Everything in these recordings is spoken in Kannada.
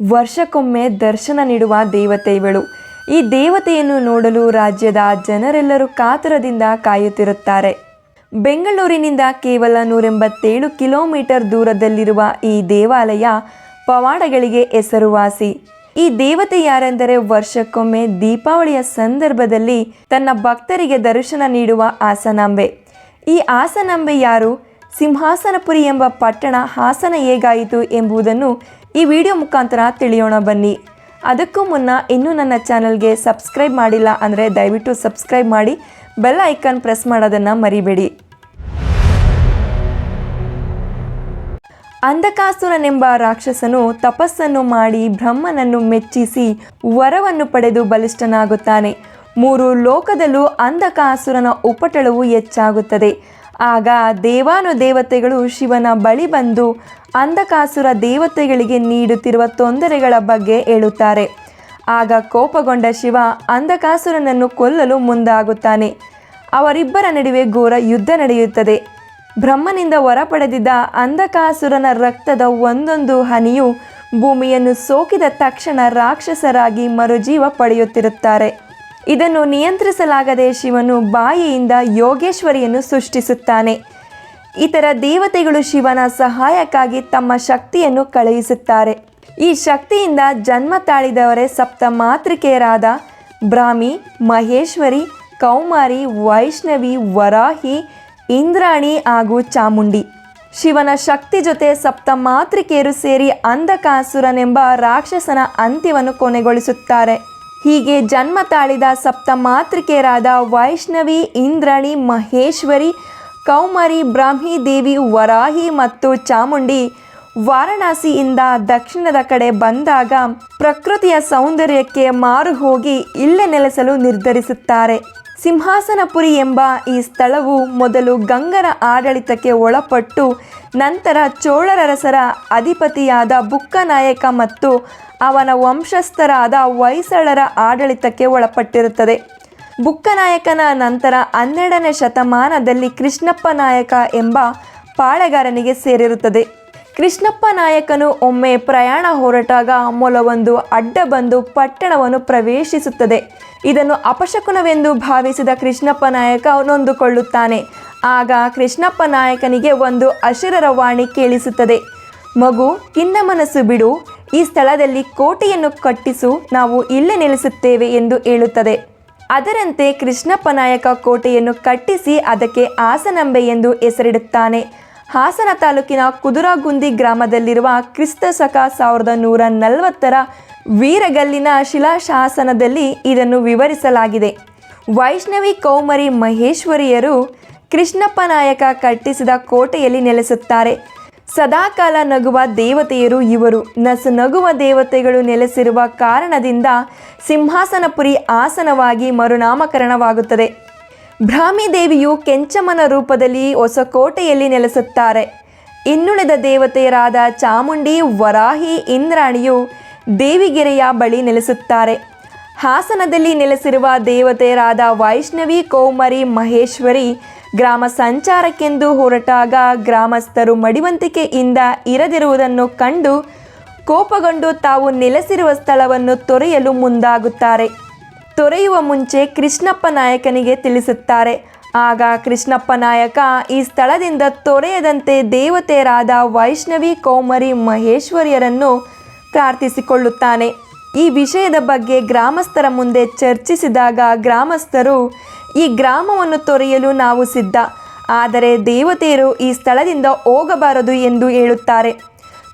ವರ್ಷಕ್ಕೊಮ್ಮೆ ದರ್ಶನ ನೀಡುವ ದೇವತೆ ಇವಳು ಈ ದೇವತೆಯನ್ನು ನೋಡಲು ರಾಜ್ಯದ ಜನರೆಲ್ಲರೂ ಕಾತರದಿಂದ ಕಾಯುತ್ತಿರುತ್ತಾರೆ. ಬೆಂಗಳೂರಿನಿಂದ ಕೇವಲ ನೂರೆಂಬತ್ತೇಳು ಕಿಲೋಮೀಟರ್ ದೂರದಲ್ಲಿರುವ ಈ ದೇವಾಲಯ ಪವಾಡಗಳಿಗೆ ಹೆಸರುವಾಸಿ. ಈ ದೇವತೆ ಯಾರೆಂದರೆ ವರ್ಷಕ್ಕೊಮ್ಮೆ ದೀಪಾವಳಿಯ ಸಂದರ್ಭದಲ್ಲಿ ತನ್ನ ಭಕ್ತರಿಗೆ ದರ್ಶನ ನೀಡುವ ಆಸನಾಂಬೆ ಈ ಹಾಸನಾಂಬೆ ಯಾರು? ಸಿಂಹಾಸನಪುರಿ ಎಂಬ ಪಟ್ಟಣ ಹಾಸನ ಹೇಗಾಯಿತು ಎಂಬುದನ್ನು ಈ ವಿಡಿಯೋ ಮುಖಾಂತರ ತಿಳಿಯೋಣ ಬನ್ನಿ. ಅದಕ್ಕೂ ಮುನ್ನ ಇನ್ನೂ ನನ್ನ ಚಾನಲ್ಗೆ ಸಬ್ಸ್ಕ್ರೈಬ್ ಮಾಡಿಲ್ಲ ಅಂದರೆ ದಯವಿಟ್ಟು ಸಬ್ಸ್ಕ್ರೈಬ್ ಮಾಡಿ, ಬೆಲ್ ಐಕಾನ್ ಪ್ರೆಸ್ ಮಾಡೋದನ್ನು ಮರಿಬೇಡಿ. ಅಂಧಕಾಸುರನೆಂಬ ರಾಕ್ಷಸನು ತಪಸ್ಸನ್ನು ಮಾಡಿ ಬ್ರಹ್ಮನನ್ನು ಮೆಚ್ಚಿಸಿ ವರವನ್ನು ಪಡೆದು ಬಲಿಷ್ಠನಾಗುತ್ತಾನೆ. ಮೂರು ಲೋಕದಲ್ಲೂ ಅಂಧಕಾಸುರನ ಉಪಟಳವು ಹೆಚ್ಚಾಗುತ್ತದೆ. ಆಗ ದೇವಾನು ದೇವತೆಗಳು ಶಿವನ ಬಳಿ ಬಂದು ಅಂಧಕಾಸುರ ದೇವತೆಗಳಿಗೆ ನೀಡುತ್ತಿರುವ ತೊಂದರೆಗಳ ಬಗ್ಗೆ ಹೇಳುತ್ತಾರೆ. ಆಗ ಕೋಪಗೊಂಡ ಶಿವ ಅಂಧಕಾಸುರನನ್ನು ಕೊಲ್ಲಲು ಮುಂದಾಗುತ್ತಾನೆ. ಅವರಿಬ್ಬರ ನಡುವೆ ಘೋರ ಯುದ್ಧ ನಡೆಯುತ್ತದೆ. ಬ್ರಹ್ಮನಿಂದ ಹೊರಪಡೆದಿದ್ದ ಅಂಧಕಾಸುರನ ರಕ್ತದ ಒಂದೊಂದು ಹನಿಯು ಭೂಮಿಯನ್ನು ಸೋಕಿದ ತಕ್ಷಣ ರಾಕ್ಷಸರಾಗಿ ಮರುಜೀವ ಪಡೆಯುತ್ತಿರುತ್ತಾರೆ. ಇದನ್ನು ನಿಯಂತ್ರಿಸಲಾಗದೆ ಶಿವನು ಬಾಯಿಯಿಂದ ಯೋಗೇಶ್ವರಿಯನ್ನು ಸೃಷ್ಟಿಸುತ್ತಾನೆ. ಇತರ ದೇವತೆಗಳು ಶಿವನ ಸಹಾಯಕ್ಕಾಗಿ ತಮ್ಮ ಶಕ್ತಿಯನ್ನು ಕಳುಹಿಸುತ್ತಾರೆ. ಈ ಶಕ್ತಿಯಿಂದ ಜನ್ಮ ತಾಳಿದವರೇ ಸಪ್ತ ಮಾತೃಕೆಯರಾದ ಬ್ರಾಹ್ಮಿ, ಮಹೇಶ್ವರಿ, ಕೌಮಾರಿ, ವೈಷ್ಣವಿ, ವರಾಹಿ, ಇಂದ್ರಾಣಿ ಹಾಗೂ ಚಾಮುಂಡಿ. ಶಿವನ ಶಕ್ತಿ ಜೊತೆ ಸಪ್ತ ಮಾತೃಕೆಯರು ಸೇರಿ ಅಂಧಕಾಸುರನೆಂಬ ರಾಕ್ಷಸನ ಅಂತ್ಯವನ್ನು ಕೊನೆಗೊಳಿಸುತ್ತಾರೆ. ಹೀಗೆ ಜನ್ಮ ತಾಳಿದ ಸಪ್ತ ಮಾತೃಕೆಯರಾದ ವೈಷ್ಣವಿ, ಇಂದ್ರಾಣಿ, ಮಹೇಶ್ವರಿ, ಕೌಮಾರಿ, ಬ್ರಾಹ್ಮಿ ದೇವಿ, ವರಾಹಿ ಮತ್ತು ಚಾಮುಂಡಿ ವಾರಣಾಸಿಯಿಂದ ದಕ್ಷಿಣದ ಕಡೆ ಬಂದಾಗ ಪ್ರಕೃತಿಯ ಸೌಂದರ್ಯಕ್ಕೆ ಮಾರು ಹೋಗಿ ಇಲ್ಲೇ ನೆಲೆಸಲು ನಿರ್ಧರಿಸುತ್ತಾರೆ. ಸಿಂಹಾಸನಪುರಿ ಎಂಬ ಈ ಸ್ಥಳವು ಮೊದಲು ಗಂಗರ ಆಡಳಿತಕ್ಕೆ ಒಳಪಟ್ಟು ನಂತರ ಚೋಳರಸರ ಅಧಿಪತಿಯಾದ ಬುಕ್ಕನಾಯಕ ಮತ್ತು ಅವನ ವಂಶಸ್ಥರಾದ ಹೊಯ್ಸಳರ ಆಡಳಿತಕ್ಕೆ ಒಳಪಟ್ಟಿರುತ್ತದೆ. ಬುಕ್ಕನಾಯಕನ ನಂತರ ಹನ್ನೆರಡನೇ ಶತಮಾನದಲ್ಲಿ ಕೃಷ್ಣಪ್ಪ ನಾಯಕ ಎಂಬ ಪಾಳೆಗಾರನಿಗೆ ಸೇರಿರುತ್ತದೆ. ಕೃಷ್ಣಪ್ಪ ನಾಯಕನು ಒಮ್ಮೆ ಪ್ರಯಾಣ ಹೊರಟಾಗ ಮೊಲವೊಂದು ಅಡ್ಡ ಬಂದು ಪಟ್ಟಣವನ್ನು ಪ್ರವೇಶಿಸುತ್ತದೆ. ಇದನ್ನು ಅಪಶಕುನವೆಂದು ಭಾವಿಸಿದ ಕೃಷ್ಣಪ್ಪ ನಾಯಕ ನೊಂದುಕೊಳ್ಳುತ್ತಾನೆ. ಆಗ ಕೃಷ್ಣಪ್ಪ ನಾಯಕನಿಗೆ ಒಂದು ಅಶಿರರ ವಾಣಿ ಕೇಳಿಸುತ್ತದೆ. ಮಗು, ಕಿನ್ನ ಮನಸ್ಸು ಬಿಡು ಈ ಸ್ಥಳದಲ್ಲಿ ಕೋಟೆಯನ್ನು ಕಟ್ಟಿಸು ನಾವು ಇಲ್ಲೇ ನೆಲೆಸುತ್ತೇವೆ ಎಂದು ಹೇಳುತ್ತದೆ. ಅದರಂತೆ ಕೃಷ್ಣಪ್ಪನಾಯಕ ಕೋಟೆಯನ್ನು ಕಟ್ಟಿಸಿ ಅದಕ್ಕೆ ಹಾಸನಂಬೆ ಎಂದು ಹೆಸರಿಡುತ್ತಾನೆ. ಹಾಸನ ತಾಲೂಕಿನ ಕುದುರಾಗುಂದಿ ಗ್ರಾಮದಲ್ಲಿರುವ ಕ್ರಿಸ್ತ ಶಕ ಸಾವಿರದ ನೂರ ನಲವತ್ತರ ವೀರಗಲ್ಲಿನ ಶಿಲಾಶಾಸನದಲ್ಲಿ ಇದನ್ನು ವಿವರಿಸಲಾಗಿದೆ. ವೈಷ್ಣವಿ ಕೌಮರಿ ಮಹೇಶ್ವರಿಯರು ಕೃಷ್ಣಪ್ಪನಾಯಕ ಕಟ್ಟಿಸಿದ ಕೋಟೆಯಲ್ಲಿ ನೆಲೆಸುತ್ತಾರೆ. ಸದಾಕಾಲ ನಗುವ ದೇವತೆಯರು ಇವರು. ನಸು ನಗುವ ದೇವತೆಗಳು ನೆಲೆಸಿರುವ ಕಾರಣದಿಂದ ಸಿಂಹಾಸನಪುರಿ ಆಸನವಾಗಿ ಮರುನಾಮಕರಣವಾಗುತ್ತದೆ. ಭ್ರಾಮಿ ದೇವಿಯು ಕೆಂಚಮ್ಮನ ರೂಪದಲ್ಲಿ ಹೊಸ ಕೋಟೆಯಲ್ಲಿ ನೆಲೆಸುತ್ತಾರೆ. ಇನ್ನುಳಿದ ದೇವತೆಯರಾದ ಚಾಮುಂಡಿ, ವರಾಹಿ, ಇಂದ್ರಾಣಿಯು ದೇವಿಗೆರೆಯ ಬಳಿ ನೆಲೆಸುತ್ತಾರೆ. ಹಾಸನದಲ್ಲಿ ನೆಲೆಸಿರುವ ದೇವತೆಯರಾದ ವೈಷ್ಣವಿ, ಕೌಮರಿ, ಮಹೇಶ್ವರಿ ಗ್ರಾಮ ಸಂಚಾರಕ್ಕೆಂದು ಹೊರಟಾಗ ಗ್ರಾಮಸ್ಥರು ಮಡಿವಂತಿಕೆಯಿಂದ ಇರದಿರುವುದನ್ನು ಕಂಡು ಕೋಪಗೊಂಡು ತಾವು ನೆಲೆಸಿರುವ ಸ್ಥಳವನ್ನು ತೊರೆಯಲು ಮುಂದಾಗುತ್ತಾರೆ. ತೊರೆಯುವ ಮುಂಚೆ ಕೃಷ್ಣಪ್ಪ ನಾಯಕನಿಗೆ ತಿಳಿಸುತ್ತಾರೆ. ಆಗ ಕೃಷ್ಣಪ್ಪ ನಾಯಕ ಈ ಸ್ಥಳದಿಂದ ತೊರೆಯದಂತೆ ದೇವತೆಯರಾದ ವೈಷ್ಣವಿ ಕೌಮರಿ ಮಹೇಶ್ವರಿಯರನ್ನು ಪ್ರಾರ್ಥಿಸಿಕೊಳ್ಳುತ್ತಾನೆ. ಈ ವಿಷಯದ ಬಗ್ಗೆ ಗ್ರಾಮಸ್ಥರ ಮುಂದೆ ಚರ್ಚಿಸಿದಾಗ ಗ್ರಾಮಸ್ಥರು ಈ ಗ್ರಾಮವನ್ನು ತೊರೆಯಲು ನಾವು ಸಿದ್ಧ. ಆದರೆ ದೇವತೆಯರು ಈ ಸ್ಥಳದಿಂದ ಹೋಗಬಾರದು ಎಂದು ಹೇಳುತ್ತಾರೆ.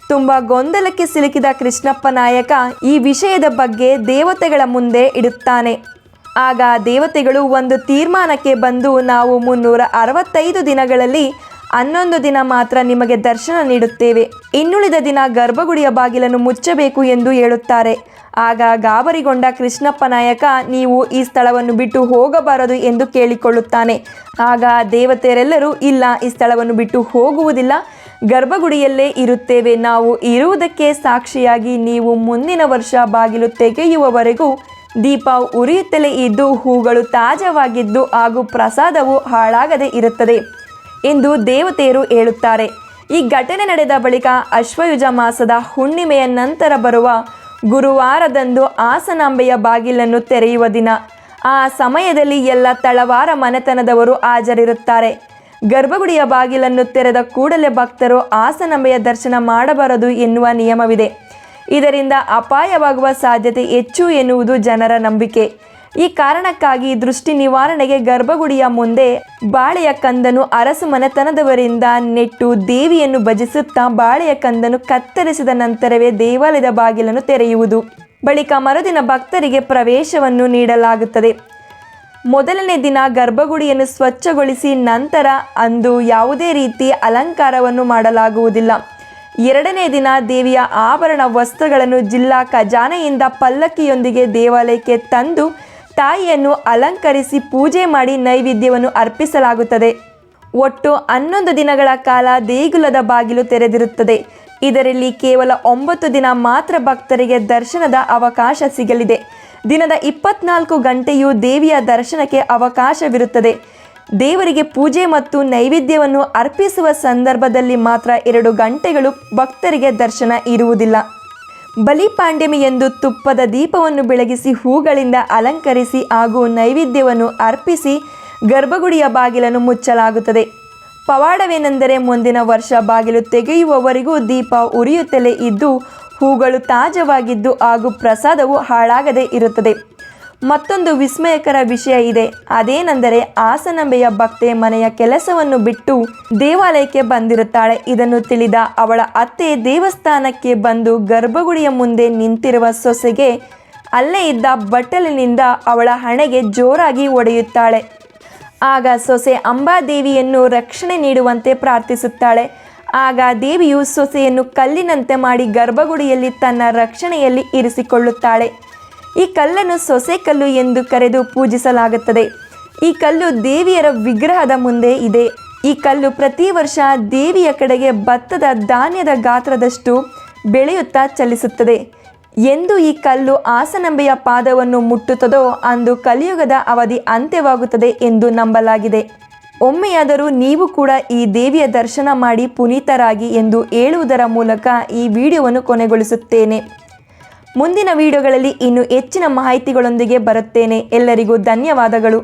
ತುಂಬ ಗೊಂದಲಕ್ಕೆ ಸಿಲುಕಿದ ಕೃಷ್ಣಪ್ಪ ನಾಯಕ ಈ ವಿಷಯದ ಬಗ್ಗೆ ದೇವತೆಗಳ ಮುಂದೆ ಇಡುತ್ತಾನೆ. ಆಗ ದೇವತೆಗಳು ಒಂದು ತೀರ್ಮಾನಕ್ಕೆ ಬಂದು ನಾವು ಮುನ್ನೂರ ಅರವತ್ತೈದು ದಿನಗಳಲ್ಲಿ ಹನ್ನೊಂದು ದಿನ ಮಾತ್ರ ನಿಮಗೆ ದರ್ಶನ ನೀಡುತ್ತೇವೆ. ಇನ್ನುಳಿದ ದಿನ ಗರ್ಭಗುಡಿಯ ಬಾಗಿಲನ್ನು ಮುಚ್ಚಬೇಕು ಎಂದು ಹೇಳುತ್ತಾರೆ. ಆಗ ಗಾಬರಿಗೊಂಡ ಕೃಷ್ಣಪ್ಪ ನಾಯಕ, ನೀವು ಈ ಸ್ಥಳವನ್ನು ಬಿಟ್ಟು ಹೋಗಬಾರದು ಎಂದು ಕೇಳಿಕೊಳ್ಳುತ್ತಾನೆ. ಆಗ ದೇವತೆಯರೆಲ್ಲರೂ ಇಲ್ಲ, ಈ ಸ್ಥಳವನ್ನು ಬಿಟ್ಟು ಹೋಗುವುದಿಲ್ಲ. ಗರ್ಭಗುಡಿಯಲ್ಲೇ ಇರುತ್ತೇವೆ. ನಾವು ಇರುವುದಕ್ಕೆ ಸಾಕ್ಷಿಯಾಗಿ ನೀವು ಮುಂದಿನ ವರ್ಷ ಬಾಗಿಲು ತೆಗೆಯುವವರೆಗೂ ದೀಪ ಉರಿಯುತ್ತಲೇ ಇದ್ದು, ಹೂಗಳು ತಾಜಾವಾಗಿದ್ದು ಹಾಗೂ ಪ್ರಸಾದವು ಹಾಳಾಗದೆ ಇರುತ್ತದೆ. ಎಂದು ದೇವತೆಯರು ಹೇಳುತ್ತಾರೆ. ಈ ಘಟನೆ ನಡೆದ ಬಳಿಕ ಅಶ್ವಯುಜ ಮಾಸದ ಹುಣ್ಣಿಮೆಯ ನಂತರ ಬರುವ ಗುರುವಾರದಂದು ಆಸನಾಂಬೆಯ ಬಾಗಿಲನ್ನು ತೆರೆಯುವ ದಿನ. ಆ ಸಮಯದಲ್ಲಿ ಎಲ್ಲ ತಳವಾರ ಮನೆತನದವರು ಹಾಜರಿರುತ್ತಾರೆ. ಗರ್ಭಗುಡಿಯ ಬಾಗಿಲನ್ನು ತೆರೆದ ಕೂಡಲೇ ಭಕ್ತರು ಹಾಸನಾಂಬೆಯ ದರ್ಶನ ಮಾಡಬಾರದು ಎನ್ನುವ ನಿಯಮವಿದೆ. ಇದರಿಂದ ಅಪಾಯವಾಗುವ ಸಾಧ್ಯತೆ ಹೆಚ್ಚು ಎನ್ನುವುದು ಜನರ ನಂಬಿಕೆ. ಕಾರಣಕ್ಕಾಗಿ ದೃಷ್ಟಿ ನಿವಾರಣೆಗೆ ಗರ್ಭಗುಡಿಯ ಮುಂದೆ ಬಾಳೆಯ ಕಂದನು ಅರಸು ಮನೆತನದವರಿಂದ ನೆಟ್ಟು ದೇವಿಯನ್ನು ಭಜಿಸುತ್ತಾ ಬಾಳೆಯ ಕಂದನು ಕತ್ತರಿಸಿದ ನಂತರವೇ ದೇವಾಲಯದ ಬಾಗಿಲನ್ನು ತೆರೆಯುವುದು. ಬಳಿಕ ಮರುದಿನ ಭಕ್ತರಿಗೆ ಪ್ರವೇಶವನ್ನು ನೀಡಲಾಗುತ್ತದೆ. ಮೊದಲನೇ ದಿನ ಗರ್ಭಗುಡಿಯನ್ನು ಸ್ವಚ್ಛಗೊಳಿಸಿ ನಂತರ ಅಂದು ಯಾವುದೇ ರೀತಿ ಅಲಂಕಾರವನ್ನು ಮಾಡಲಾಗುವುದಿಲ್ಲ. ಎರಡನೇ ದಿನ ದೇವಿಯ ಆಭರಣ ವಸ್ತ್ರಗಳನ್ನು ಜಿಲ್ಲಾ ಖಜಾನೆಯಿಂದ ಪಲ್ಲಕ್ಕಿಯೊಂದಿಗೆ ದೇವಾಲಯಕ್ಕೆ ತಂದು ತಾಯಿಯನ್ನು ಅಲಂಕರಿಸಿ ಪೂಜೆ ಮಾಡಿ ನೈವೇದ್ಯವನ್ನು ಅರ್ಪಿಸಲಾಗುತ್ತದೆ. ಒಟ್ಟು ಹನ್ನೊಂದು ದಿನಗಳ ಕಾಲ ದೇಗುಲದ ಬಾಗಿಲು ತೆರೆದಿರುತ್ತದೆ. ಇದರಲ್ಲಿ ಕೇವಲ ಒಂಬತ್ತು ದಿನ ಮಾತ್ರ ಭಕ್ತರಿಗೆ ದರ್ಶನದ ಅವಕಾಶ ಸಿಗಲಿದೆ. ದಿನದ ಇಪ್ಪತ್ನಾಲ್ಕು ಗಂಟೆಯೂ ದೇವಿಯ ದರ್ಶನಕ್ಕೆ ಅವಕಾಶವಿರುತ್ತದೆ. ದೇವರಿಗೆ ಪೂಜೆ ಮತ್ತು ನೈವೇದ್ಯವನ್ನು ಅರ್ಪಿಸುವ ಸಂದರ್ಭದಲ್ಲಿ ಮಾತ್ರ ಎರಡು ಗಂಟೆಗಳು ಭಕ್ತರಿಗೆ ದರ್ಶನ ಇರುವುದಿಲ್ಲ. ಬಲಿಪಾಂಡ್ಯಮಿ ಎಂದು ತುಪ್ಪದ ದೀಪವನ್ನು ಬೆಳಗಿಸಿ ಹೂಗಳಿಂದ ಅಲಂಕರಿಸಿ ಹಾಗೂ ನೈವೇದ್ಯವನ್ನು ಅರ್ಪಿಸಿ ಗರ್ಭಗುಡಿಯ ಬಾಗಿಲನ್ನು ಮುಚ್ಚಲಾಗುತ್ತದೆ. ಪವಾಡವೇನೆಂದರೆ ಮುಂದಿನ ವರ್ಷ ಬಾಗಿಲು ತೆಗೆಯುವವರೆಗೂ ದೀಪ ಉರಿಯುತ್ತಲೇ ಇದ್ದು, ಹೂಗಳು ತಾಜವಾಗಿದ್ದು ಹಾಗೂ ಪ್ರಸಾದವು ಹಾಳಾಗದೇ ಇರುತ್ತದೆ. ಮತ್ತೊಂದು ವಿಸ್ಮಯಕರ ವಿಷಯ ಇದೆ. ಅದೇನೆಂದರೆ ಆಸನಂಬೆಯ ಭಕ್ತೆ ಮನೆಯ ಕೆಲಸವನ್ನು ಬಿಟ್ಟು ದೇವಾಲಯಕ್ಕೆ ಬಂದಿರುತ್ತಾಳೆ. ಇದನ್ನು ತಿಳಿದ ಅವಳ ಅತ್ತೆ ದೇವಸ್ಥಾನಕ್ಕೆ ಬಂದು ಗರ್ಭಗುಡಿಯ ಮುಂದೆ ನಿಂತಿರುವ ಸೊಸೆಗೆ ಅಲ್ಲೇ ಇದ್ದ ಬಟ್ಟಲಿನಿಂದ ಅವಳ ಹಣೆಗೆ ಜೋರಾಗಿ ಒಡೆಯುತ್ತಾಳೆ. ಆಗ ಸೊಸೆ ಅಂಬಾದೇವಿಯನ್ನು ರಕ್ಷಣೆ ನೀಡುವಂತೆ ಪ್ರಾರ್ಥಿಸುತ್ತಾಳೆ. ಆಗ ದೇವಿಯು ಸೊಸೆಯನ್ನು ಕಲ್ಲಿನಂತೆ ಮಾಡಿ ಗರ್ಭಗುಡಿಯಲ್ಲಿ ತನ್ನ ರಕ್ಷಣೆಯಲ್ಲಿ ಇರಿಸಿಕೊಳ್ಳುತ್ತಾಳೆ. ಈ ಕಲ್ಲನ್ನು ಸೊಸೆ ಕಲ್ಲು ಎಂದು ಕರೆದು ಪೂಜಿಸಲಾಗುತ್ತದೆ. ಈ ಕಲ್ಲು ದೇವಿಯರ ವಿಗ್ರಹದ ಮುಂದೆ ಇದೆ. ಈ ಕಲ್ಲು ಪ್ರತಿ ವರ್ಷ ದೇವಿಯ ಕಡೆಗೆ ಭತ್ತದ ಧಾನ್ಯದ ಗಾತ್ರದಷ್ಟು ಬೆಳೆಯುತ್ತಾ ಚಲಿಸುತ್ತದೆ. ಎಂದು ಈ ಕಲ್ಲು ಆಸನಂಬೆಯ ಪಾದವನ್ನು ಮುಟ್ಟುತ್ತದೋ ಅಂದು ಕಲಿಯುಗದ ಅವಧಿ ಅಂತ್ಯವಾಗುತ್ತದೆ ಎಂದು ನಂಬಲಾಗಿದೆ. ಒಮ್ಮೆಯಾದರೂ ನೀವು ಕೂಡ ಈ ದೇವಿಯ ದರ್ಶನ ಮಾಡಿ ಪುನೀತರಾಗಿ ಎಂದು ಹೇಳುವುದರ ಮೂಲಕ ಈ ವಿಡಿಯೋವನ್ನು ಕೊನೆಗೊಳಿಸುತ್ತೇನೆ. ಮುಂದಿನ ವಿಡಿಯೋಗಳಲ್ಲಿ ಇನ್ನು ಹೆಚ್ಚಿನ ಮಾಹಿತಿಗಳೊಂದಿಗೆ ಬರುತ್ತೇನೆ. ಎಲ್ಲರಿಗೂ ಧನ್ಯವಾದಗಳು.